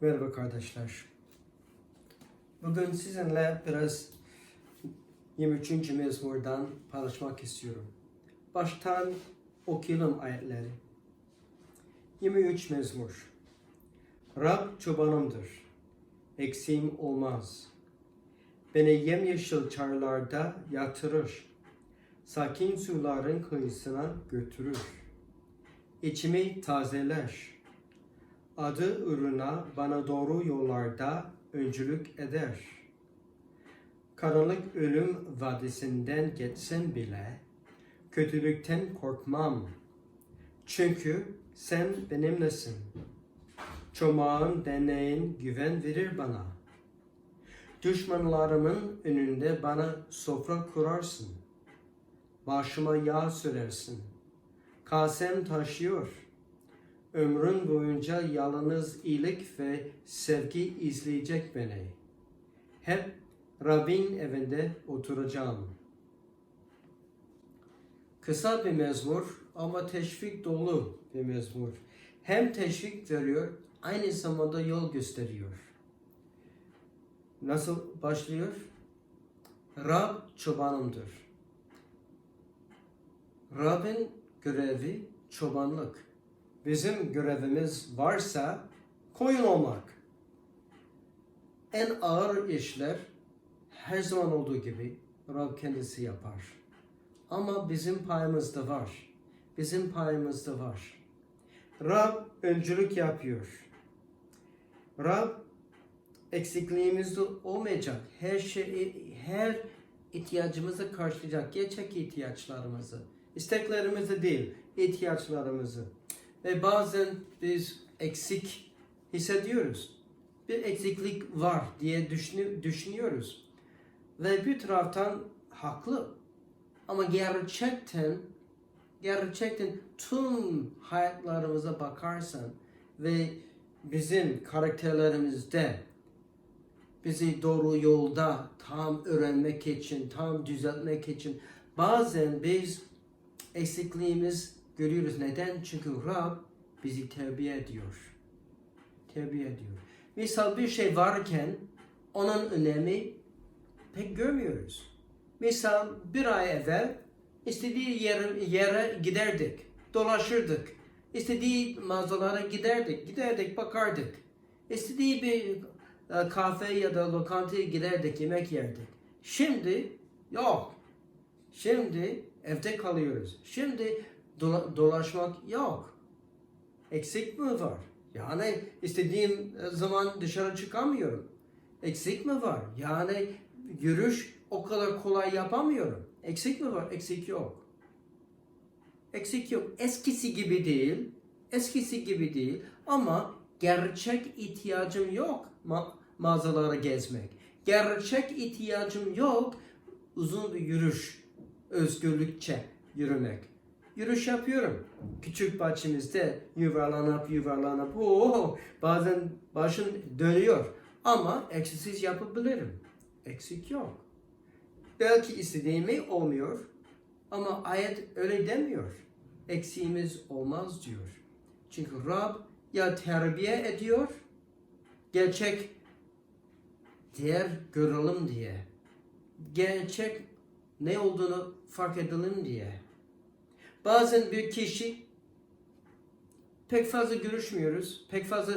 Merhaba kardeşler. Bugün sizinle biraz 23. mezmurdan paylaşmak istiyorum. Baştan okuyalım ayetleri. 23 mezmur. Rab çobanımdır. Eksiğim olmaz. Beni yemyeşil çarlarda yatırır. Sakin suların kıyısına götürür. İçimi tazeler. Adı uğruna bana doğru yollarda öncülük eder. Karanlık ölüm vadisinden geçsen bile kötülükten korkmam. Çünkü sen benimlesin. Çomağın deneyin güven verir bana. Düşmanlarımın önünde bana sofra kurarsın. Başıma yağ sürersin. Kasem taşıyor. Ömrün boyunca yalnız iyilik ve sevgi izleyecek beni. Hep Rabbin evinde oturacağım. Kısa bir mezmur ama teşvik dolu bir mezmur. Hem teşvik veriyor, aynı zamanda yol gösteriyor. Nasıl başlıyor? Rab çobanımdır. Rab'in görevi çobanlık. Bizim görevimiz varsa koyun olmak. En ağır işler her zaman olduğu gibi Rab kendisi yapar. Ama bizim payımız da var. Bizim payımız da var. Rab öncülük yapıyor. Rab eksikliğimiz olmayacak. Her şey, her ihtiyacımızı karşılayacak. Gerçek ihtiyaçlarımızı. isteklerimizi değil, ihtiyaçlarımızı. Ve bazen biz eksik hissediyoruz. Bir eksiklik var diye düşünü- düşünüyoruz. Ve bir taraftan haklı. Ama gerçekten gerçekten tüm hayatlarımıza bakarsan ve bizim karakterlerimizde bizi doğru yolda tam öğrenmek için, tam düzeltmek için bazen biz eksikliğimiz görüyoruz. Neden? Çünkü Rab bizi terbiye ediyor. Terbiye ediyor. Misal bir şey varken onun önemi pek görmüyoruz. Misal bir ay evvel istediği yere, yere giderdik, dolaşırdık. İstediği mağazalara giderdik, giderdik, bakardık. İstediği bir e, kafe ya da lokantaya giderdik, yemek yerdik. Şimdi yok. Şimdi evde kalıyoruz. Şimdi dola- dolaşmak yok. Eksik mi var? Yani istediğim zaman dışarı çıkamıyorum. Eksik mi var? Yani yürüyüş o kadar kolay yapamıyorum. Eksik mi var? Eksik yok. Eksik yok. Eskisi gibi değil. Eskisi gibi değil. Ama gerçek ihtiyacım yok ma- mağazalara gezmek. Gerçek ihtiyacım yok uzun bir yürüyüş, özgürlükçe yürümek. Yürüyüş yapıyorum. Küçük bahçemizde yuvarlanıp yuvarlanıp oo, bazen başım dönüyor. Ama eksiksiz yapabilirim. Eksik yok. Belki istediğimi olmuyor ama ayet öyle demiyor. Eksiğimiz olmaz diyor. Çünkü Rab ya terbiye ediyor, gerçek değer görelim diye. Gerçek ne olduğunu fark edelim diye. Bazen bir kişi pek fazla görüşmüyoruz, pek fazla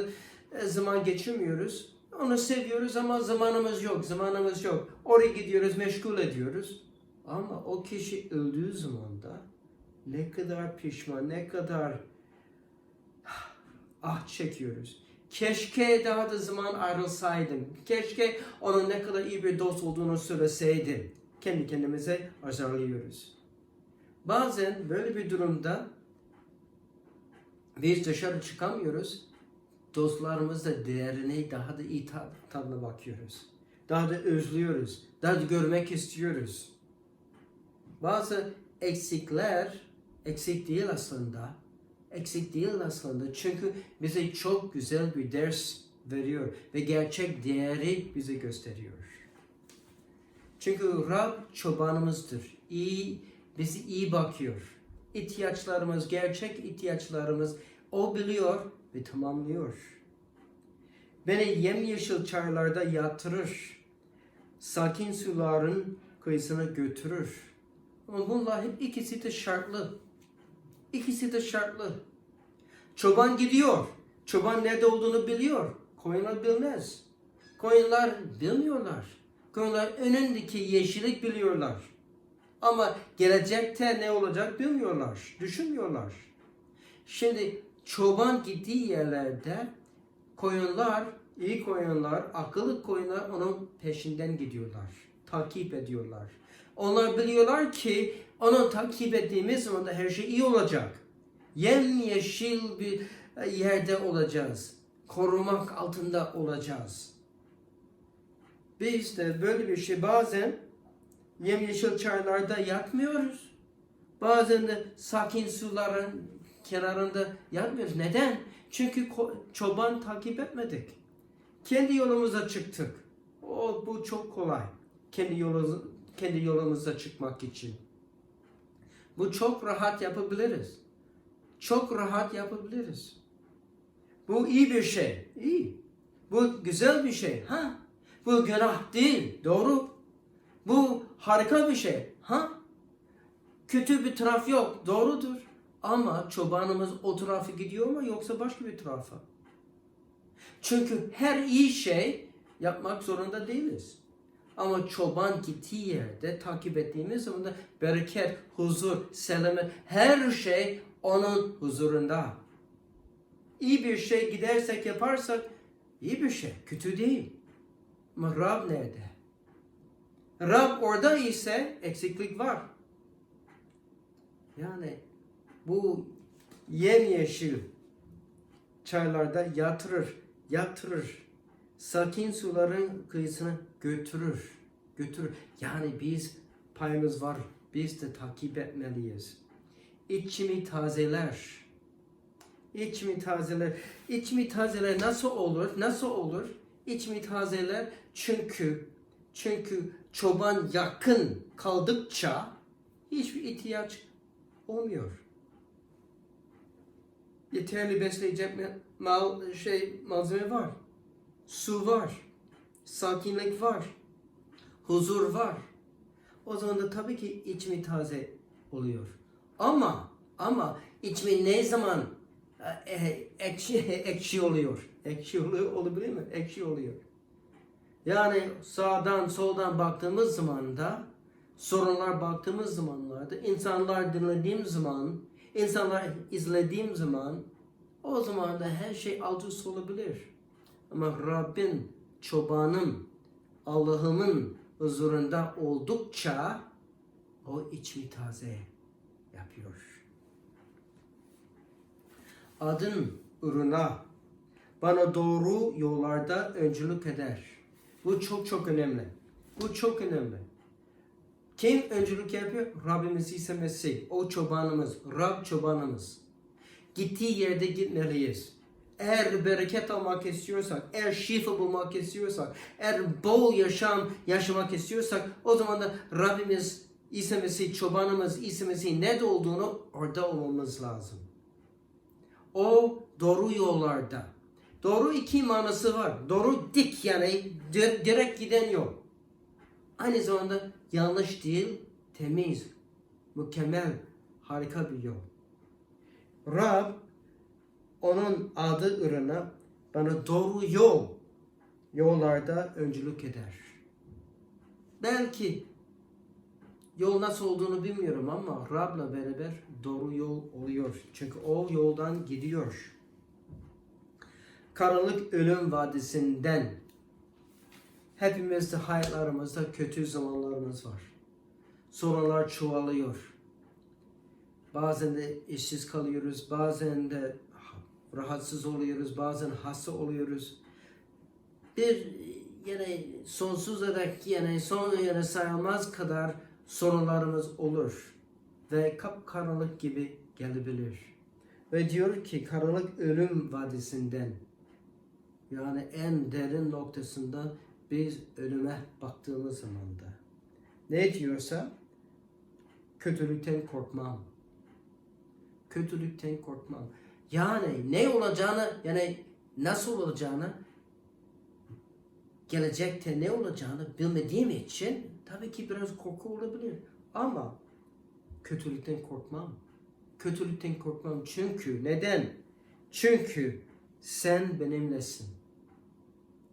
e, zaman geçirmiyoruz. Onu seviyoruz ama zamanımız yok, zamanımız yok. Oraya gidiyoruz, meşgul ediyoruz. Ama o kişi öldüğü zaman da ne kadar pişman, ne kadar ah çekiyoruz. Keşke daha da zaman ayrılsaydım. Keşke onun ne kadar iyi bir dost olduğunu söyleseydim. Kendi kendimize azarlıyoruz. Bazen böyle bir durumda biz dışarı çıkamıyoruz. Dostlarımızla değerini daha da iyi tad- tadına bakıyoruz. Daha da özlüyoruz. Daha da görmek istiyoruz. Bazı eksikler eksik değil aslında. Eksik değil aslında. Çünkü bize çok güzel bir ders veriyor ve gerçek değeri bize gösteriyor. Çünkü Rab çobanımızdır. İyi, bizi iyi bakıyor. İhtiyaçlarımız, gerçek ihtiyaçlarımız o biliyor ve tamamlıyor. Beni yemyeşil çaylarda yatırır. Sakin suların kıyısına götürür. Ama bunlar hep ikisi de şartlı. İkisi de şartlı. Çoban gidiyor. Çoban nerede olduğunu biliyor. Koyunlar bilmez. Koyunlar bilmiyorlar. Koyunlar önündeki yeşillik biliyorlar. Ama gelecekte ne olacak bilmiyorlar. Düşünmüyorlar. Şimdi çoban gittiği yerlerde koyunlar, iyi koyunlar, akıllı koyunlar onun peşinden gidiyorlar. Takip ediyorlar. Onlar biliyorlar ki onu takip ettiğimiz zaman da her şey iyi olacak. Yemyeşil bir yerde olacağız. Korumak altında olacağız. Biz de böyle bir şey bazen yemyeşil çaylarda yatmıyoruz. Bazen de sakin suların kenarında yatmıyoruz. Neden? Çünkü çoban takip etmedik. Kendi yolumuza çıktık. O bu çok kolay. Kendi yolumuz kendi yolumuza çıkmak için. Bu çok rahat yapabiliriz. Çok rahat yapabiliriz. Bu iyi bir şey. İyi. Bu güzel bir şey. Ha? Bu günah değil. Doğru. Bu harika bir şey. Ha? Kötü bir taraf yok. Doğrudur. Ama çobanımız o tarafı gidiyor mu yoksa başka bir tarafa? Çünkü her iyi şey yapmak zorunda değiliz. Ama çoban gittiği yerde takip ettiğimiz zaman da bereket, huzur, selamet her şey onun huzurunda. İyi bir şey gidersek yaparsak iyi bir şey, kötü değil. Ama Rab nerede? Rab orada ise eksiklik var. Yani bu yemyeşil çaylarda yatırır, yatırır. Sakin suların kıyısına götürür, götürür. Yani biz payımız var, biz de takip etmeliyiz. İçimi tazeler. İçimi tazeler. İçimi tazeler nasıl olur? Nasıl olur? İçimi tazeler çünkü çünkü çoban yakın kaldıkça hiçbir ihtiyaç olmuyor. Yeterli besleyecek mal şey malzeme var. Su var. Sakinlik var. Huzur var. O zaman da tabii ki içimi taze oluyor. Ama ama içimi ne zaman e, e, ekşi ekşi oluyor? Ekşi oluyor olabilir mi? Ekşi oluyor. Yani sağdan soldan baktığımız zaman da sorunlar baktığımız zamanlarda insanlar dinlediğim zaman insanlar izlediğim zaman o zaman da her şey alt üst olabilir. Ama Rabbin, çobanım, Allah'ımın huzurunda oldukça o içimi taze yapıyor. Adın uğruna bana doğru yollarda öncülük eder. Bu çok çok önemli. Bu çok önemli. Kim öncülük yapıyor? Rabbimiz İsa Mesih. O çobanımız. Rab çobanımız. Gittiği yerde gitmeliyiz. Eğer bereket almak istiyorsak, eğer şifa bulmak istiyorsak, eğer bol yaşam yaşamak istiyorsak o zaman da Rabbimiz İsa Mesih, çobanımız İsa Mesih nerede olduğunu orada olmamız lazım. O doğru yollarda. Doğru iki manası var. Doğru dik yani di- direkt giden yol. Aynı zamanda yanlış değil, temiz, mükemmel, harika bir yol. Rab onun adı uğruna bana doğru yol, yollarda öncülük eder. Belki yol nasıl olduğunu bilmiyorum ama Rab'la beraber doğru yol oluyor. Çünkü o yoldan gidiyor. Karanlık ölüm vadisinden hepimizde hayatlarımızda kötü zamanlarımız var. Sorunlar çoğalıyor. Bazen de işsiz kalıyoruz, bazen de rahatsız oluyoruz, bazen hasta oluyoruz. Bir yani sonsuz olarak yani son yani sayılmaz kadar sorunlarımız olur ve kapkaranlık gibi gelebilir. Ve diyor ki karanlık ölüm vadisinden yani en derin noktasında biz ölüme baktığımız zaman da ne diyorsa kötülükten korkmam. Kötülükten korkmam. Yani ne olacağını yani nasıl olacağını gelecekte ne olacağını bilmediğim için tabii ki biraz korku olabilir. Ama kötülükten korkmam. Kötülükten korkmam çünkü neden? Çünkü sen benimlesin.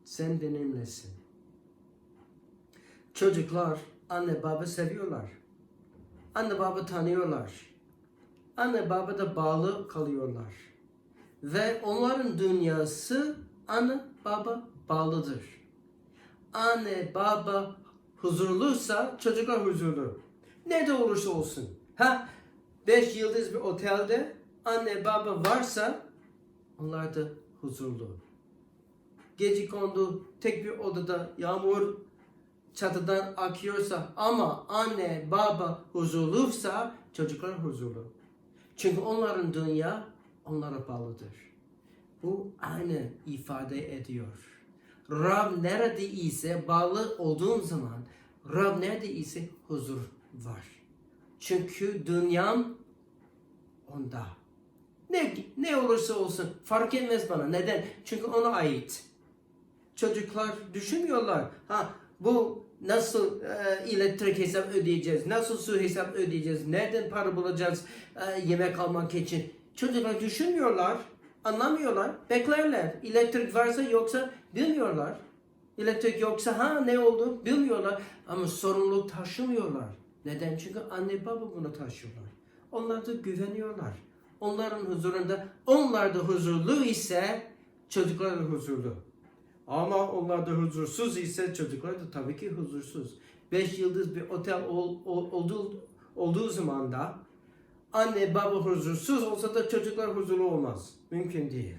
Sen benimlesin. Çocuklar anne baba seviyorlar. Anne baba tanıyorlar. Anne baba da bağlı kalıyorlar. Ve onların dünyası anne baba bağlıdır. Anne baba huzurluysa çocuklar huzurlu. Ne de olursa olsun. Ha, beş yıldız bir otelde anne baba varsa onlar da huzurlu. Gece kondu tek bir odada yağmur çatıdan akıyorsa ama anne baba huzurluysa çocuklar huzurlu. Çünkü onların dünya onlara bağlıdır. Bu aynı ifade ediyor. Rab nerede ise bağlı olduğum zaman Rab nerede ise huzur var. Çünkü dünyam onda. Ne, ne olursa olsun fark etmez bana. Neden? Çünkü ona ait. Çocuklar düşünmüyorlar. Ha bu nasıl e, elektrik hesap ödeyeceğiz? Nasıl su hesap ödeyeceğiz? Nereden para bulacağız e, yemek almak için? Çocuklar düşünmüyorlar. Anlamıyorlar. Beklerler. Elektrik varsa yoksa bilmiyorlar. Elektrik yoksa ha ne oldu bilmiyorlar. Ama sorumluluk taşımıyorlar. Neden? Çünkü anne baba bunu taşıyorlar. Onlar da güveniyorlar. Onların huzurunda onlar da huzurlu ise çocuklar da huzurlu. Ama onlar da huzursuz ise çocuklar da tabii ki huzursuz. Beş yıldız bir otel ol, ol- olduğu, olduğu zaman da anne baba huzursuz olsa da çocuklar huzurlu olmaz. Mümkün değil.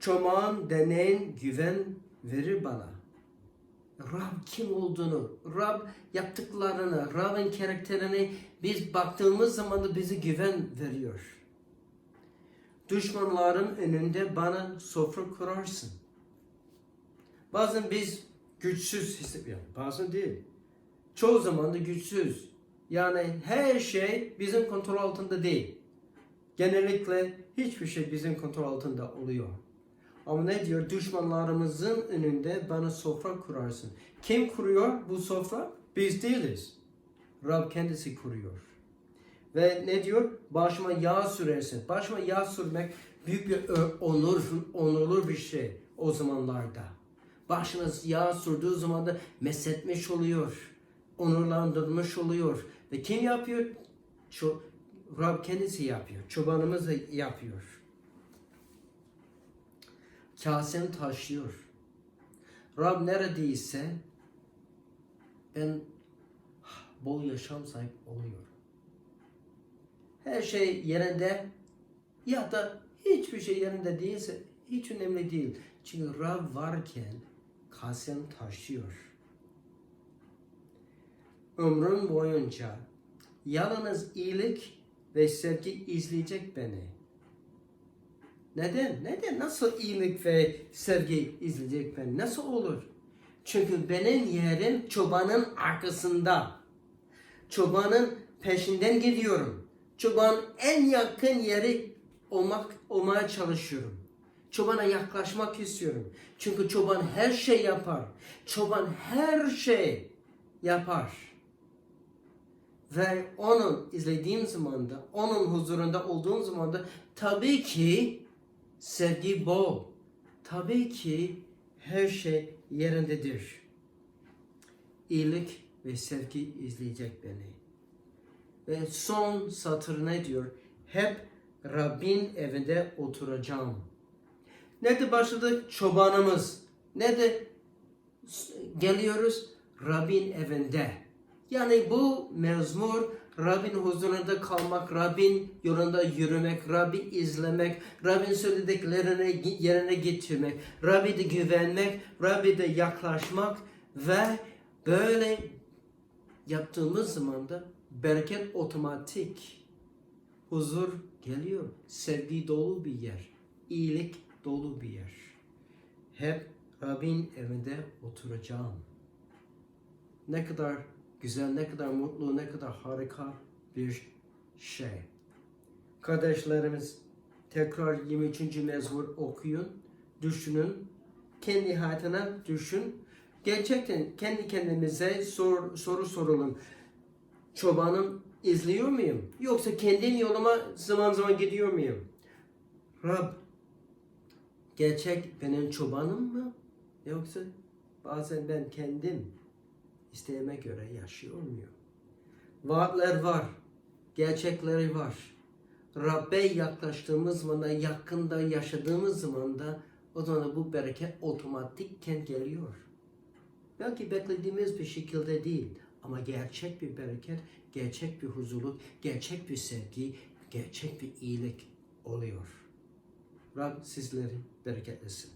Çomağın deneyin güven verir bana. Rab kim olduğunu, Rab yaptıklarını, Rab'ın karakterini biz baktığımız zaman da bize güven veriyor. Düşmanların önünde bana sofra kurarsın. Bazen biz güçsüz hissediyoruz. Bazen değil. Çoğu zaman da güçsüz. Yani her şey bizim kontrol altında değil. Genellikle hiçbir şey bizim kontrol altında oluyor. Ama ne diyor? Düşmanlarımızın önünde bana sofra kurarsın. Kim kuruyor bu sofra? Biz değiliz. Rab kendisi kuruyor. Ve ne diyor? Başıma yağ sürersin. Başıma yağ sürmek büyük bir onur, onurlu bir şey o zamanlarda. Başına yağ sürdüğü zaman da meshetmiş oluyor. Onurlandırmış oluyor. Ve kim yapıyor? Ço- Rab kendisi yapıyor. Çobanımız da yapıyor. Kasem taşıyor. Rab neredeyse ben bol yaşam sahip oluyorum. Her şey yerinde ya da hiçbir şey yerinde değilse hiç önemli değil. Çünkü Rab varken kasem taşıyor. Ömrüm boyunca yalnız iyilik ve sevgi izleyecek beni. Neden? Neden? Nasıl iyilik ve sevgi izleyecek beni? Nasıl olur? Çünkü benim yerim çobanın arkasında. Çobanın peşinden gidiyorum. Çoban en yakın yeri olmak olmaya çalışıyorum. Çobana yaklaşmak istiyorum. Çünkü çoban her şey yapar. Çoban her şey yapar. Ve onun izlediğim zaman da, onun huzurunda olduğum zaman da tabii ki sevgi bol. Tabii ki her şey yerindedir. İyilik ve sevgi izleyecek beni. Ve son satır ne diyor? Hep Rabbin evinde oturacağım. Ne de başladık? Çobanımız. Ne de geliyoruz? Rabbin evinde. Yani bu mezmur Rabbin huzurunda kalmak, Rabbin yolunda yürümek, Rabbi izlemek, Rabbin söylediklerini yerine getirmek, Rabbi de güvenmek, Rabbi de yaklaşmak ve böyle yaptığımız zaman da bereket otomatik, huzur geliyor, sevgi dolu bir yer, iyilik dolu bir yer. Hep Rabbin evinde oturacağım. Ne kadar güzel, ne kadar mutlu, ne kadar harika bir şey. Kardeşlerimiz tekrar 23. mezmur okuyun. düşünün. Kendi hayatına düşün. Gerçekten kendi kendimize sor, soru soralım. Çobanım izliyor muyum? Yoksa kendim yoluma zaman zaman gidiyor muyum? Rab, gerçek benim çobanım mı? Yoksa bazen ben kendim isteğime göre yaşıyor muyum? Vaatler var, gerçekleri var. Rabbe yaklaştığımız zaman, yakında yaşadığımız zaman da o zaman bu bereket otomatikken geliyor. Belki beklediğimiz bir şekilde değil ama gerçek bir bereket, gerçek bir huzurluk, gerçek bir sevgi, gerçek bir iyilik oluyor. Rab sizleri bereketlesin.